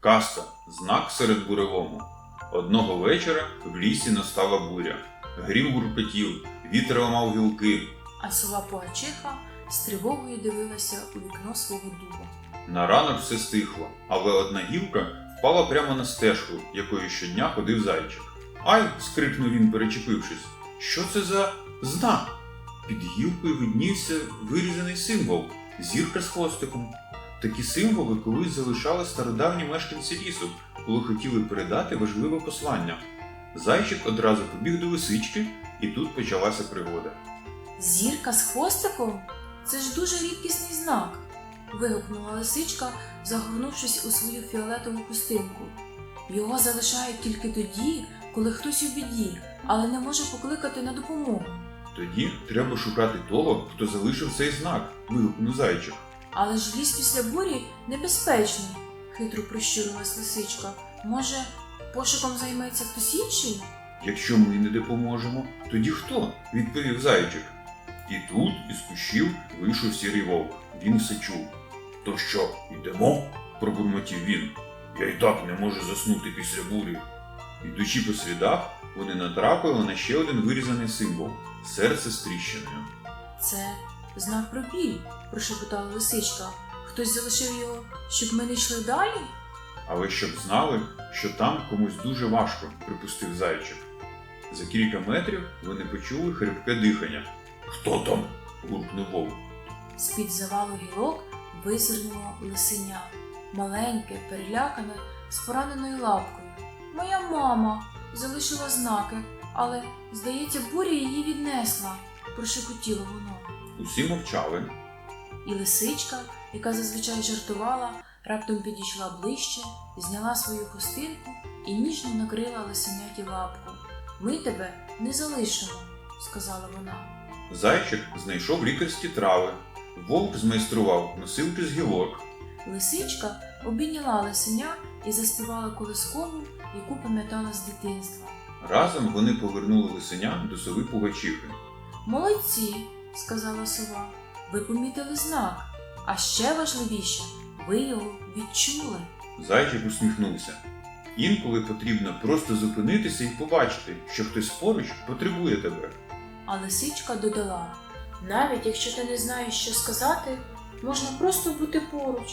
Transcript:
Казка знак серед бурелому. Одного вечора в лісі настала буря. Грім гуркотів, вітер ламав гілки. А сова Пугачиха з тривогою дивилася у вікно свого дуба. На ранок все стихло, але одна гілка впала прямо на стежку, якою щодня ходив зайчик. Ай! скрикнув він, перечепившись. Що це за знак? Під гілкою виднівся вирізаний символ зірка з хвостиком. Такі символи колись залишали стародавні мешканці лісу, коли хотіли передати важливе послання. Зайчик одразу побіг до лисички, і тут почалася пригода. Зірка з хвостиком? Це ж дуже рідкісний знак. вигукнула лисичка, загорнувшись у свою фіолетову хустинку. Його залишають тільки тоді, коли хтось у біді, але не може покликати на допомогу. Тоді треба шукати того, хто залишив цей знак, вигукнув зайчик. Але ж ліс після бурі небезпечний, хитро прищурилась лисичка. Може, пошуком займеться хтось інший? Якщо ми не допоможемо, тоді хто? відповів зайчик. І тут із кущів вийшов сірий вовк. Він все чув. То що, йдемо? пробурмотів він. Я й так не можу заснути після бурі. Йдучи по слідах, вони натрапили на ще один вирізаний символ серце з тріщиною. Це знак про біль, прошепотала лисичка. Хтось залишив його, щоб ми не йшли далі? Але щоб знали, що там комусь дуже важко, припустив зайчик. За кілька метрів вони почули хрипке дихання. Хто там? гуркнув вовк. З-під завалу гілок визирнуло лисеня, маленьке, перелякане, з пораненою лапкою. Моя мама залишила знаки, але, здається, буря її віднесла, прошепотіло воно. Усі мовчали, І лисичка, яка зазвичай жартувала, раптом підійшла ближче, зняла свою хустинку і ніжно накрила лисеняті лапку. Ми тебе не залишимо, сказала вона. Зайчик знайшов лікарські трави. Вовк змайстрував носилки з гілок. Лисичка обійняла лисеня і заспівала колискову, яку пам'ятала з дитинства. Разом вони повернули лисеня до сови Пугачихи. Молодці, сказала сова. Ви помітили знак. А ще важливіше, ви його відчули. Зайчик усміхнувся. Інколи потрібно просто зупинитися і побачити, що хтось поруч потребує тебе. А лисичка додала: навіть якщо ти не знаєш, що сказати, можна просто бути поруч.